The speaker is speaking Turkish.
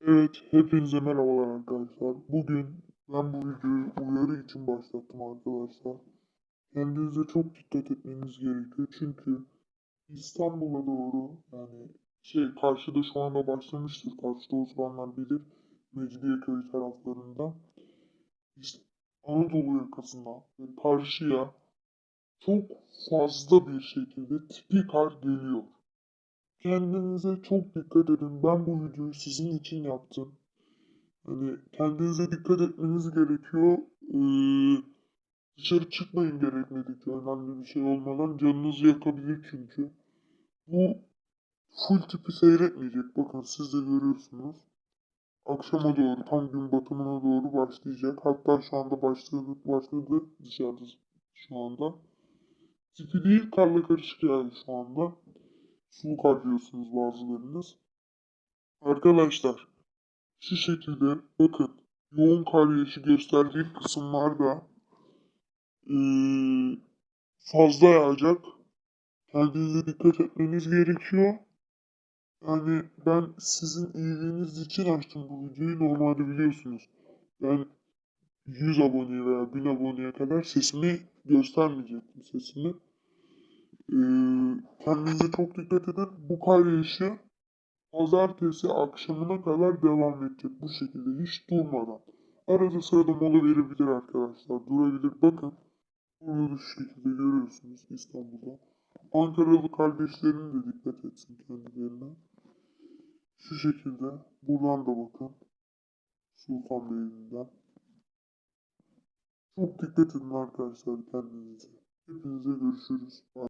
Evet, hepinize merhabalar arkadaşlar. Bugün ben bu videoyu uyarı için başlattım arkadaşlar. Kendinize çok dikkat etmeniz gerekiyor çünkü İstanbul'a doğru yani şey karşıda şu anda başlamıştır. Karşıda oturanlar bilir. Mecidiyeköy taraflarında. Anadolu yakasına ve karşıya çok fazla bir şekilde tipi kar geliyor. Kendinize çok dikkat edin. Ben bu videoyu sizin için yaptım. Hani kendinize dikkat etmeniz gerekiyor. Ee, dışarı çıkmayın gerekmedikçe önemli bir şey olmadan canınızı yakabilir çünkü. Bu full tipi seyretmeyecek. Bakın siz de görüyorsunuz. Akşama doğru tam gün batımına doğru başlayacak. Hatta şu anda başladı, başladı dışarıda şu anda. Tipi değil karla karışık yani şu anda. Soğuk harcıyorsunuz bazılarınız. Arkadaşlar şu şekilde bakın yoğun kar yağışı gösterdiği kısımlarda eee, fazla yağacak. Kendinize dikkat etmeniz gerekiyor. Yani ben sizin iyiliğiniz için açtım bu videoyu. Normalde biliyorsunuz ben 100 aboneye veya 1000 aboneye kadar sesimi göstermeyecektim sesimi. Kendinize çok dikkat edin. Bu kar pazartesi akşamına kadar devam edecek bu şekilde hiç durmadan. Arada sırada mola verebilir arkadaşlar. Durabilir. Bakın. Bunu şu şekilde görüyorsunuz İstanbul'da. Ankaralı kardeşlerim de dikkat etsin kendilerine. Şu şekilde. Buradan da bakın. Sultanbeyli'nden. Çok dikkat edin arkadaşlar kendinize. Hepinize görüşürüz.